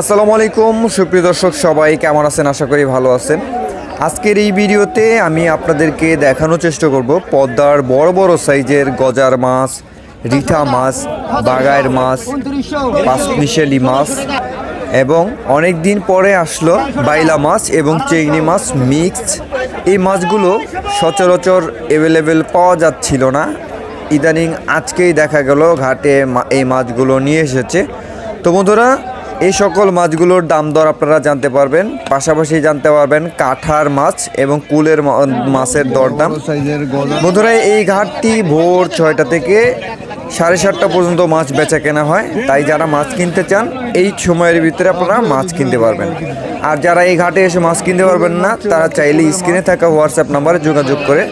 আসসালামু আলাইকুম, সুপ্রিয় দর্শক, সবাই কেমন আছেন? আশা করি ভালো আছেন। আজকের এই ভিডিওতে আমি আপনাদেরকে দেখানোর চেষ্টা করব পদ্মার বড় বড় সাইজের গজার মাছ, রিঠা মাছ, বাগায়ের মাছ, পাঁচমিশেলি মাছ, এবং অনেক দিন পরে আসলো বাইলা মাছ এবং চিংড়ি মাছ মিক্সড। এই মাছগুলো সচরাচর অ্যাভেলেবেল পাওয়া যাচ্ছিল না। ইদানিং আজকেই দেখা গেল, ঘাটে এই মাছগুলো নিয়ে এসেছে। তো বন্ধুরা এই সকল মাছগুলোর দাম দর আপনারা জানতে পারবেন পাশাপাশি জানতে পারবেন কাঠার মাছ এবং কুলের মাছের দরদাম বন্ধুরা এই ঘাটটি ভোর ছয়টা থেকে সাড়ে সাতটা পর্যন্ত মাছ বেচা কেনা হয়। তাই যারা মাছ কিনতে চান এই সময়ের ভিতরে আপনারা মাছ কিনতে পারবেন। আর যারা এই ঘাটে এসে মাছ কিনতে পারবেন না তারা চাইলে স্ক্রিনে থাকা হোয়াটসঅ্যাপ নাম্বারে যোগাযোগ করে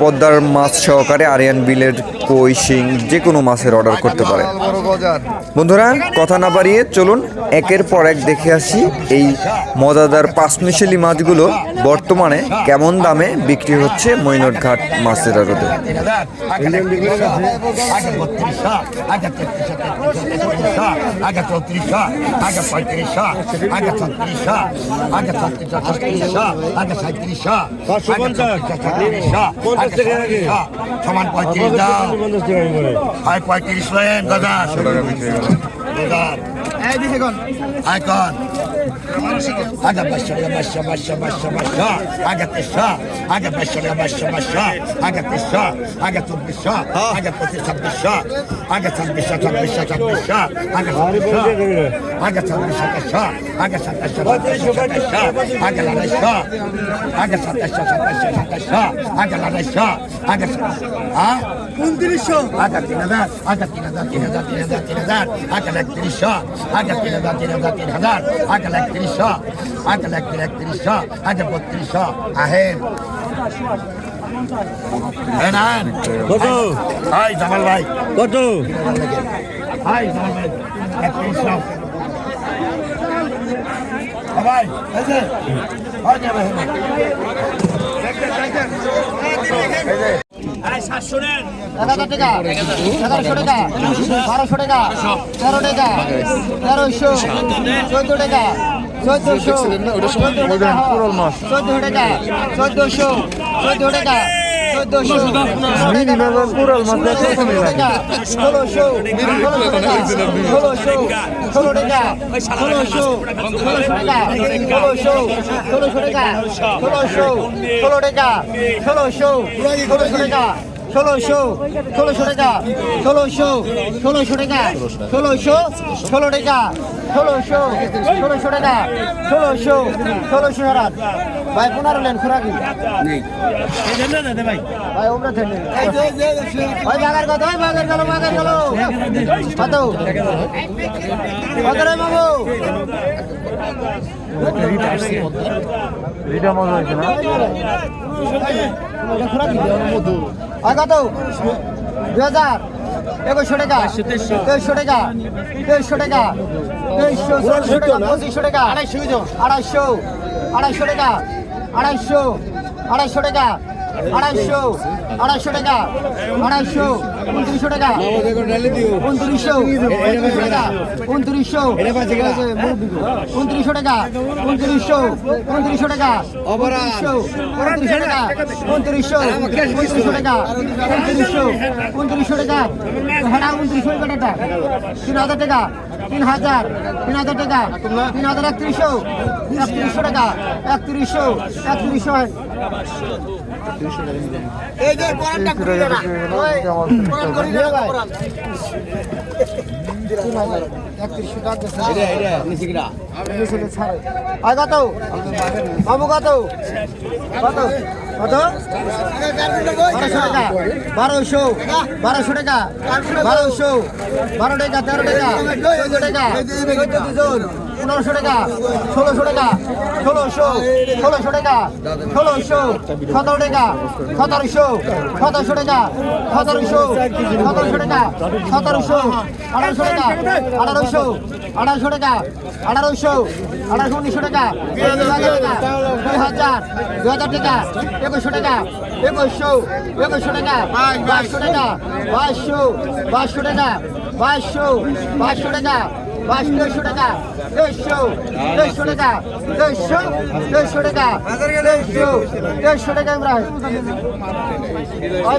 পদ্মার মাছ সহকারে আরিয়ান বিলের কই শিং যে কোনো মাছের অর্ডার করতে পারে বন্ধুরা কথা না বাড়িয়ে চলুন একের পর এক দেখে আসি এই মজাদার পাঁচমিশেলি মাছগুলো বর্তমানে কেমন দামে বিক্রি হচ্ছে মৈনট ঘাট মাছের আড়তে আগে ছত্রিশশো আগে ছত্রিশশো ছত্রিশশো আগে সাঁত্রিশশো সমান পঁয়ত্রিশ দাও হয় পঁয়ত্রিশ লেন Aga başa aga başa başa başa başa. Aga teşa. Aga başa aga başa başa. Aga teşa. Aga tutmuşa. Aga pati çapmışa. Aga çapmışa çapmışa çapmışa. Aga çapmışa. Aga çapmışa taşa. Aga çapmışa taşa taşa. Aga la taşa. Aga çapmışa taşa taşa. Aga la taşa. Aga ha? 2900. Aga তিন হাজার. Aga তিন হাজার তিন হাজার তিন হাজার তিন হাজার. Aga 3100. Aga তিন হাজার তিন হাজার তিন হাজার. Aga 3100. বত্রিশশো আগে লাগবে একত্রিশশো আগে বত্রিশশো আহেন কত? টাকা এগারোশো টাকা বারোশো টাকা তেরো টাকা তেরোশো চোদ্দ টাকা চোদ্দশো। টাকা। চোদ্দ টাকা। চোদ্দশো। চোদ্দ টাকা। চোদ্দশো। টাকা। ষোলোশো। ষোলোশো। টাকা। ষোলোশো। ষোলোশো ষোলোশো টাকা ষোলোশো ষোলোশো টাকা ষোলোশো ষোলো টাকা ষোলোশো ষোলোশো টাকা ষোলোশো ষোলোশো হারাত ভাই পনেরো লেন খোরাকি। ভাই। ওমরা থেকে ভাই বাগার কত? ভাই বাগার গেল বাগার গেল কত? কত রে বাবু আর কত দু হাজার একুশশো টাকা তেইশশো টাকা তেইশশো টাকা তেইশশো ষোলোশো টাকা পঁচিশশো টাকা আড়াইশো আড়াইশো আড়াইশো টাকা আড়াইশো আড়াইশো টাকা আড়াইশো আড়াইশো টাকা আড়াইশো উনত্রিশশো টাকা উনত্রিশশো টাকা। উনত্রিশশো উনত্রিশশো টাকা উনত্রিশশো উনত্রিশশো টাকা উনত্রিশশো উনত্রিশশো টাকা উনত্রিশশো উনত্রিশশো টাকা উনত্রিশশো উনত্রিশশো টাকা। ভাড়া উনত্রিশশো টাকা। তিন হাজার টাকা। তিন হাজার তিন হাজার টাকা তিন হাজার একত্রিশশো একত্রিশশো টাকা, একত্রিশশো একত্রিশশো এই যে কোরআনটা না। ওই কোরআন করি না কোরআন আর কত বারোশো টাকা বারোশো বারোশো টাকা। বারোশো বারো টাকা তেরো টাকা চোদ্দ টাকা দুজন পনেরোশো টাকা, ষোলোশো টাকা, ষোলোশো ষোলোশো টাকা, ষোলোশো, সতেরো টাকা, সতেরোশো সতেরোশো টাকা, সতেরোশো সতেরোশো টাকা, সতেরোশো, আঠারোশো টাকা, আঠারোশো আঠারোশো টাকা, আঠারোশো আঠারোশো, উনিশশো টাকা, দুই হাজার দুই হাজার টাকা, একুশশো টাকা, একুশশো একুশশো টাকা, বাইশশো টাকা, বাইশশো বাইশশো টাকা, বাইশশো বাইশশো টাকা বাইশ টাকা দেড়শো দেড়শো টাকা দেড়শো দেড়শো টাকা দেড়শো দেড়শো টাকা ওই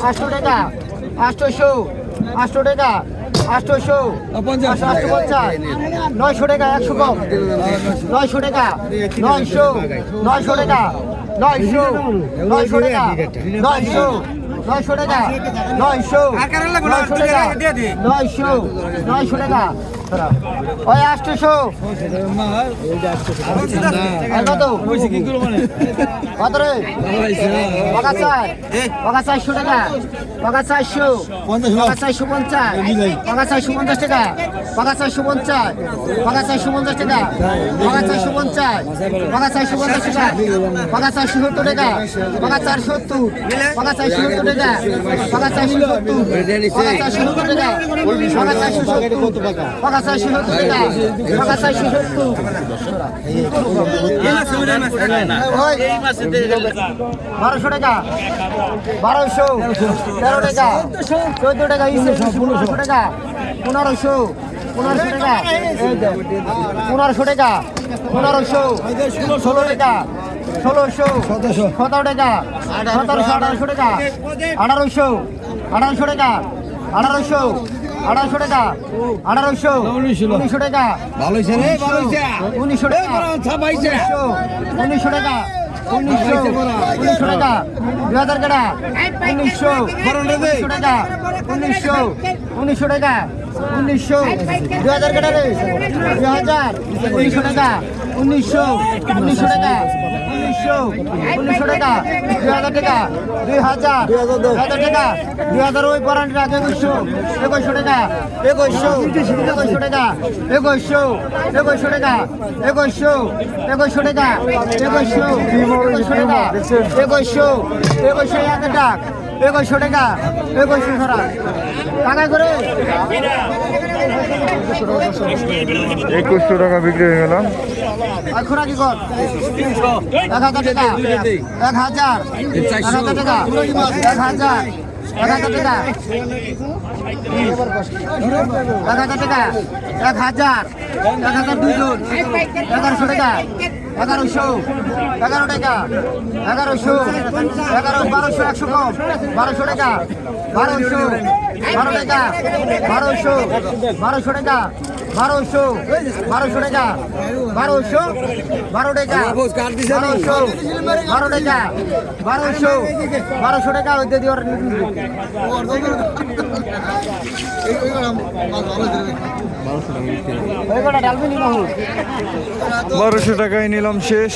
টাকা আটশো আটশো টাকা আটশো আটশো পঞ্চাশ। নয়শো টাকা একশো কম। নয়শো টাকা নয়শো নয়শো টাকা নয়শো নয়শো টাকা নয়শো নয়শো টাকা নয়শো নয়শো টাকা নয়শো নয়শো টাকা ওই আটশোশো আর কত কত রে পাকা চাই চারশো টাকা পকা চারশো পাকা চারশো পঞ্চাশ পকা চারশো পঞ্চাশ টাকা পাকা চারশো পঞ্চাশ পাকা চারশো পঞ্চাশ টাকা পাকা চারশো পঞ্চাশ পাকা চারশো পঞ্চাশ টাকা পাকা চারশো সত্তর টাকা পাকা চার সত্তর পাকা চারশো সত্তর টাকা পাকা চারশো সত্তর পাকা চারশো সত্তর টাকা পাকা চারশো সত্তর পাকা চারশো সত্তর টাকা পাকা চারশো বারোশো টাকা বারোশো তেরো টাকা চোদ্দ টাকা পনেরোশো পনেরোশো টাকা। পনেরোশো টাকা। পনেরোশো। ষোলো টাকা। ষোলোশো। সতেরো টাকা। সতেরোশো আঠারোশো টাকা। আঠারোশো। আঠারোশো টাকা। আঠারোশো। আঠারোশো টাকা। আঠারোশো। উনিশশো। টাকা। ভালো হইছে রে ভালো হইছে উনিশশো টাকা। উনিশশো। টাকা। উনিশশো। উনিশশো টাকা। দুই হাজার টাকা উনিশশো। উনিশশো টাকা। উনিশশো। উনিশশো টাকা। উনিশশো দুই হাজার টাকা রে দুই হাজার উনিশশো টাকা, উনিশশো উনিশশো টাকা, উনিশশো উনিশশো টাকা দুই হাজার টাকা দুই হাজার দুই হাজার টাকা দুই হাজার ওই পরান টাকা একুশশো একুশশো টাকা, একুশশো একুশশো টাকা, একুশশো একুশশো টাকা, একুশশো একুশশো টাকা, একুশশো একুশশো টাকা, একুশশো একুশশো এক টাকা একুশশো টাকা একুশশো ধরা। টাকা করে। একুশশো টাকা বিক্রি হয়ে গেল। আর খোরা কি কর? এক হাজার টাকা। এক হাজার। এক হাজার টাকা। এক হাজার। এক হাজার টাকা। এক হাজার টাকা। এক হাজার। এক হাজার দুজন এগারোশো টাকা। এগারোশো, এগারো টাকা, এগারোশো, এগারো, বারোশো, একশো কম, বারোশো টাকা, বারোশো, বারো টাকা, বারোশো বারোশো টাকা। বারোশো। বারোশো টাকা। বারোশো। বারো টাকা। বারোশো। বারো টাকা। বারোশো। বারোশো টাকা বারোশো টাকায় নিলাম শেষ।